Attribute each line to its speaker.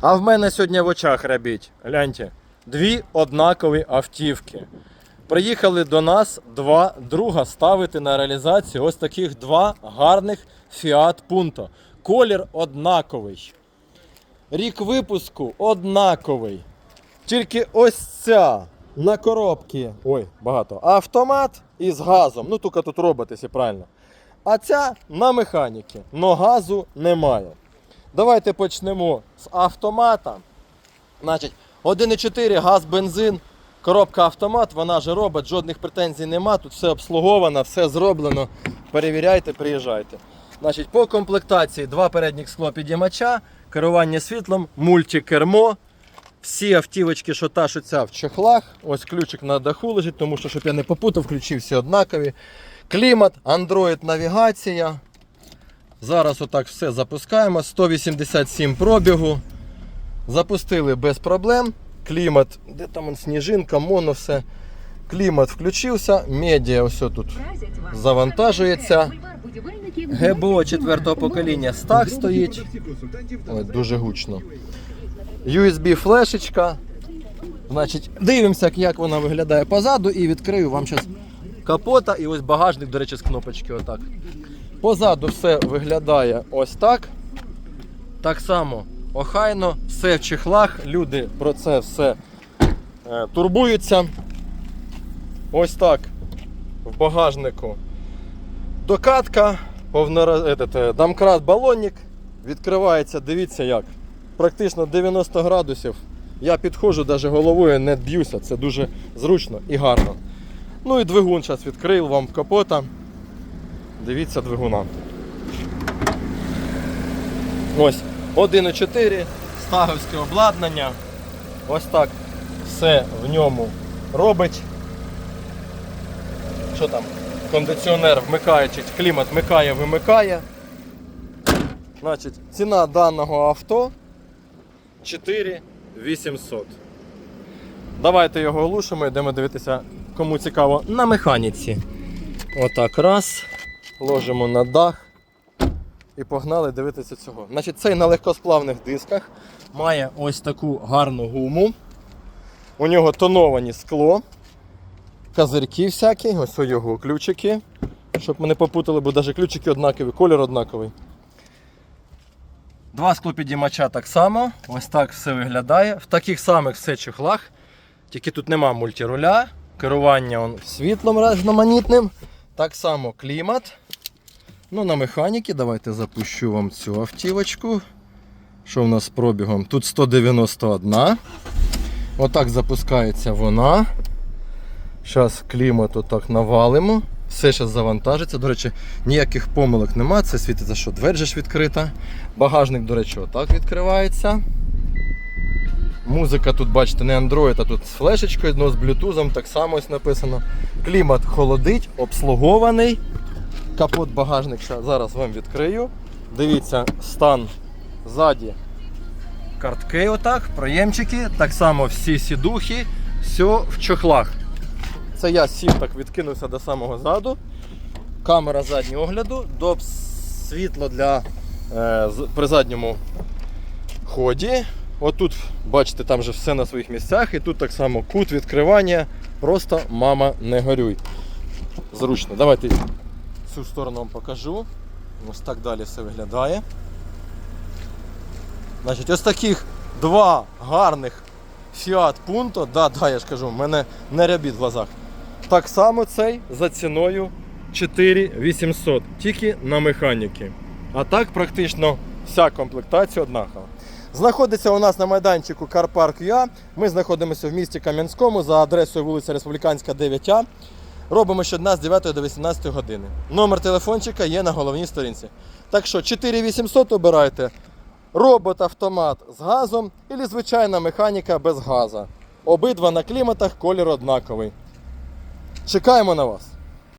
Speaker 1: А в мене сьогодні в очах рябіть. Гляньте, дві однакові автівки. Приїхали до нас два друга ставити на реалізацію ось таких два гарних Fiat Punto. Колір однаковий. Рік випуску однаковий. Тільки ось ця на коробці. Ой, багато. Автомат із газом. Ну, тільки тут роботи, якщо правильно. А ця на механіки. Но газу немає. Давайте почнемо з автомата. Значить, 1,4 газ, бензин, коробка автомат, вона же робить, жодних претензій нема. Тут все обслуговано, все зроблено. Перевіряйте, приїжджайте. Значить, по комплектації два передніх склопідіймача, керування світлом, мультикермо. Всі автівочки, що та, що ця в чехлах. Ось ключик на даху лежить, тому що, щоб я не попутав, ключі всі однакові. Клімат, Android навігація. Зараз отак все запускаємо. 187 пробігу. Запустили без проблем. Клімат, де там он, сніжинка, моно, все. Клімат включився, медіа ось тут завантажується. ГБО 4 покоління стак стоїть. Ой, дуже гучно. USB флешечка. Значить, дивимося, як вона виглядає позаду, і відкрию вам зараз капота і ось багажник, до речі, з кнопочки. Отак. Позаду все виглядає ось так. Так само охайно, все в чехлах. Люди про це все е, турбуються. Ось так в багажнику. Докатка, этот, е, домкрат балонник. Відкривається, дивіться як. Практично 90 градусів. Я підходжу, навіть головою не б'юся. Це дуже зручно і гарно. Ну і двигун зараз відкрив вам капота. Дивіться двигуна. Ось 1.4, стаговське обладнання. Ось так все в ньому робить. Що там? Кондиціонер вмикає, чи клімат вмикає, вимикає. Значить, ціна даного авто 4800. Давайте його оглушимо, йдемо дивитися, кому цікаво, на механіці. Отак раз. Ложимо на дах і погнали дивитися цього. Значить, цей на легкосплавних дисках має ось таку гарну гуму. У нього тоновані скло, козирки всякі, ось його ключики. Щоб ми не попутали, бо навіть ключики однакові, колір однаковий. Два склопідіймача так само. Ось так все виглядає. В таких самих все чехлах. Тільки тут нема мультируля. Керування світлом різноманітним. Так само клімат. Ну, на механіки давайте запущу вам цю автівочку. Що в нас з пробігом? Тут 191. Отак запускається вона. Зараз клімат отак навалимо. Все зараз завантажиться. До речі, ніяких помилок нема. Це світиться, що двері ж відкрита. Багажник, до речі, отак відкривається. Музика тут, бачите, не Android, а тут з флешечкою, ну, з блютузом, так само ось написано. Клімат холодить, обслугований. Капот багажник зараз вам відкрию. Дивіться, стан ззаді. Картки отак, проємчики, так само всі сідухи, все в чохлах. Це я сів так відкинувся до самого заду. Камера заднього огляду, доп світло для е, при задньому ході. Отут, бачите, там же все на своїх місцях, і тут так само кут відкривання. Просто мама не горюй. Зручно. Давайте цю сторону вам покажу. Ось так далі все виглядає. Значить, ось таких два гарних Fiat Punto. Да, да, я ж кажу, в мене не рябіт в глазах. Так само цей за ціною 4800, тільки на механіки. А так практично вся комплектація однакова. Знаходиться у нас на майданчику Карпарк ЮА. Ми знаходимося в місті Кам'янському за адресою вулиця Республіканська 9А. Робимо щодня з 9 до 18 години. Номер телефончика є на головній сторінці. Так що 4800 обирайте. Робот автомат з газом і звичайна механіка без газу. Обидва на кліматах колір однаковий. Чекаємо на вас.